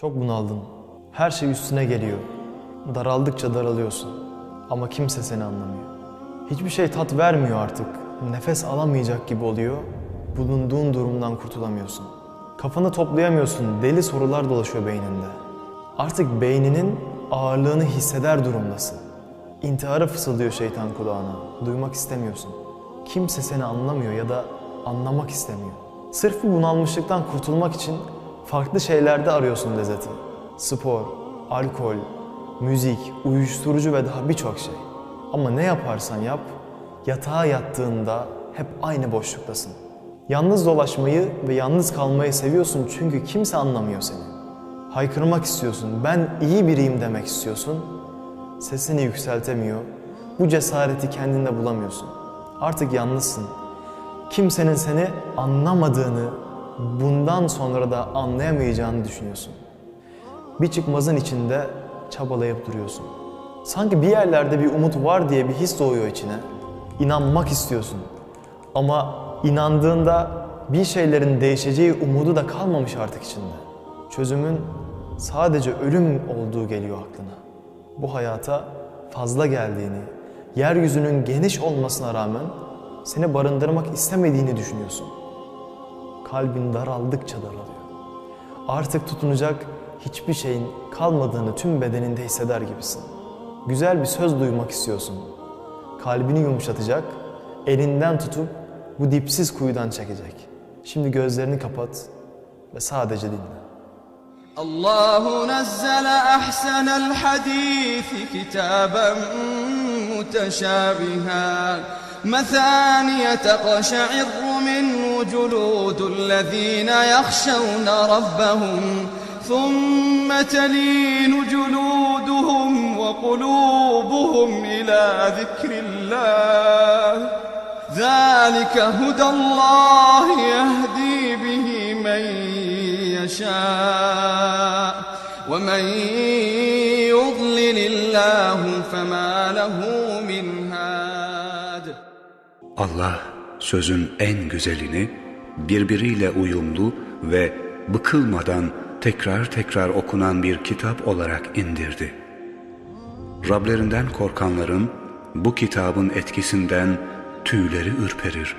Çok bunaldın. Her şey üstüne geliyor. Daraldıkça daralıyorsun. Ama kimse seni anlamıyor. Hiçbir şey tat vermiyor artık. Nefes alamayacak gibi oluyor. Bulunduğun durumdan kurtulamıyorsun. Kafanı toplayamıyorsun. Deli sorular dolaşıyor beyninde. Artık beyninin ağırlığını hisseder durumdasın. İntihara fısıldıyor şeytan kulağına. Duymak istemiyorsun. Kimse seni anlamıyor ya da anlamak istemiyor. Sırf bu bunalmışlıktan kurtulmak için farklı şeylerde arıyorsun lezzeti. Spor, alkol, müzik, uyuşturucu ve daha birçok şey. Ama ne yaparsan yap, yatağa yattığında hep aynı boşluktasın. Yalnız dolaşmayı ve yalnız kalmayı seviyorsun çünkü kimse anlamıyor seni. Haykırmak istiyorsun, ben iyi biriyim demek istiyorsun. Sesini yükseltemiyor, bu cesareti kendinde bulamıyorsun. Artık yalnızsın. Kimsenin seni anlamadığını, bundan sonra da anlayamayacağını düşünüyorsun. Bir çıkmazın içinde çabalayıp duruyorsun. Sanki bir yerlerde bir umut var diye bir his doğuyor içine. İnanmak istiyorsun. Ama inandığında bir şeylerin değişeceği umudu da kalmamış artık içinde. Çözümün sadece ölüm olduğu geliyor aklına. Bu hayata fazla geldiğini, yeryüzünün geniş olmasına rağmen seni barındırmak istemediğini düşünüyorsun Kalbin daraldıkça daralıyor. Artık tutunacak hiçbir şeyin kalmadığını tüm bedeninde hisseder gibisin. Güzel bir söz duymak istiyorsun. Kalbini yumuşatacak, elinden tutup bu dipsiz kuyudan çekecek. Şimdi gözlerini kapat ve sadece dinle. الله نزل أحسن الحديث كتابا متشابها مثانية تقشعر منه جلود الذين يخشون ربهم ثم تلين جلودهم وقلوبهم إلى ذكر الله. ذلك هدى الله يهدي به من يشاء. ومن يضلل الله فما له من هاد. Allah sözün en güzelini birbiriyle uyumlu ve bıkılmadan tekrar tekrar okunan bir kitap olarak indirdi. Rablerinden korkanların bu kitabın etkisinden tüyleri ürperir.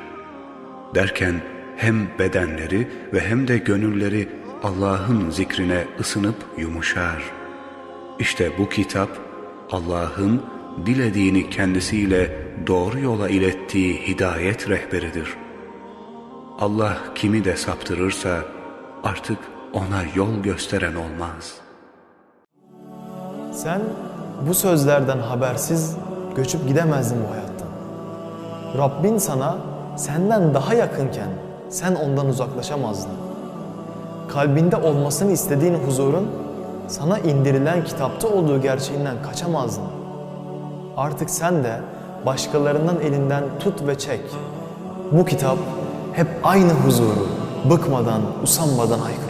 Derken hem bedenleri ve hem de gönülleri Allah'ın zikrine ısınıp yumuşar. İşte bu kitap Allah'ın dilediğini kendisiyle doğru yola ilettiği hidayet rehberidir. Allah kimi de saptırırsa artık ona yol gösteren olmaz. Sen bu sözlerden habersiz göçüp gidemezdin bu hayattan. Rabbin sana senden daha yakınken sen ondan uzaklaşamazdın. Kalbinde olmasını istediğin huzurun sana indirilen kitapta olduğu gerçeğinden kaçamazdın. Artık sen de başkalarından elinden tut ve çek. Bu kitap hep aynı huzuru bıkmadan, usanmadan haykırıyor.